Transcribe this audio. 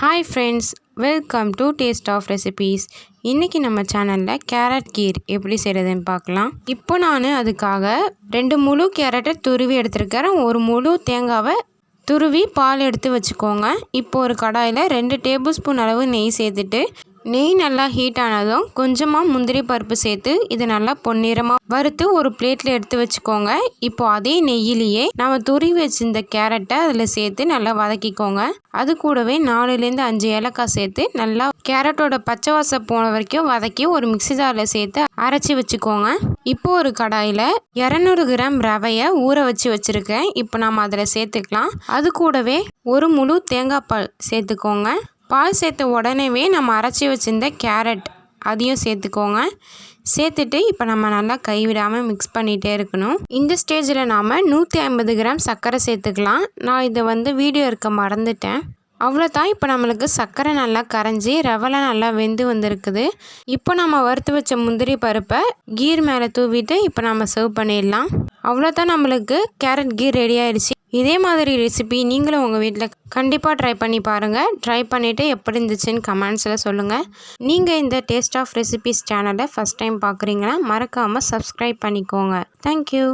Hi friends welcome to taste of recipes இன்றைக்கி நம்ம சேனலில் கேரட் கீர் எப்படி செய்கிறதுன்னு பார்க்கலாம். இப்போ நான் அதுக்காக ரெண்டு முழு கேரட்டை துருவி எடுத்துருக்கிறேன் ஒரு முழு தேங்காவை துருவி பால் எடுத்து வச்சுக்கோங்க. இப்போ ஒரு கடாயில் ரெண்டு டேபிள் ஸ்பூன் அளவு நெய் சேர்த்துட்டு நெய் நல்லா ஹீட் ஆனதும் கொஞ்சமாக முந்திரி பருப்பு சேர்த்து இது நல்லா பொன்னிறமாக வறுத்து ஒரு பிளேட்டில் எடுத்து வச்சுக்கோங்க. இப்போ அதே நெய்யிலேயே நம்ம துருவி வச்சிருந்த கேரட்டை அதில் சேர்த்து நல்லா வதக்கிக்கோங்க. அது கூடவே நாலுலேருந்து அஞ்சு ஏலக்காய் சேர்த்து நல்லா கேரட்டோட பச்சை வாசம் போன வரைக்கும் வதக்கி ஒரு மிக்சி ஜாரில் சேர்த்து அரைச்சி வச்சுக்கோங்க. இப்போ ஒரு கடாயில் இரநூறு கிராம் ரவையை ஊற வச்சு வச்சுருக்கேன். இப்போ நம்ம அதில் சேர்த்துக்கலாம். அது கூடவே ஒரு முழு தேங்காய் பால் சேர்த்துக்கோங்க. பால் சேர்த்த உடனேவே நம்ம அரைச்சி வச்சுருந்த கேரட் அதையும் சேர்த்துக்கோங்க. சேர்த்துட்டு இப்போ நம்ம நல்லா கைவிடாமல் மிக்ஸ் பண்ணிகிட்டே இருக்கணும். இந்த ஸ்டேஜில் நாம் நூற்றி ஐம்பது கிராம் சர்க்கரை சேர்த்துக்கலாம். நான் இதை வந்து வீடியோ இருக்க மறந்துட்டேன். அவ்வளோதான் இப்போ நம்மளுக்கு சர்க்கரை நல்லா கரைஞ்சி ரவலை நல்லா வெந்து வந்திருக்குது. இப்போ நம்ம வறுத்து வச்ச முந்திரி பருப்பை கீர் மேலே தூவிட்டு இப்போ நம்ம சர்வ் பண்ணிடலாம். அவ்வளோதான் நம்மளுக்கு. கேரட் கீர் ரெடி ஆயிடுச்சு. இதே மாதிரி ரெசிபி நீங்களும் உங்கள் வீட்டில் கண்டிப்பாக ட்ரை பண்ணி பாருங்கள் ட்ரை பண்ணிவிட்டு எப்படி இருந்துச்சுன்னு கமெண்ட்ஸில் சொல்லுங்கள் நீங்கள் இந்த டேஸ்ட் ஆஃப் ரெசிபிஸ் சேனலை ஃபஸ்ட் டைம் பார்க்குறீங்கன்னா மறக்காமல் சப்ஸ்கிரைப் பண்ணிக்கோங்க. தேங்க்யூ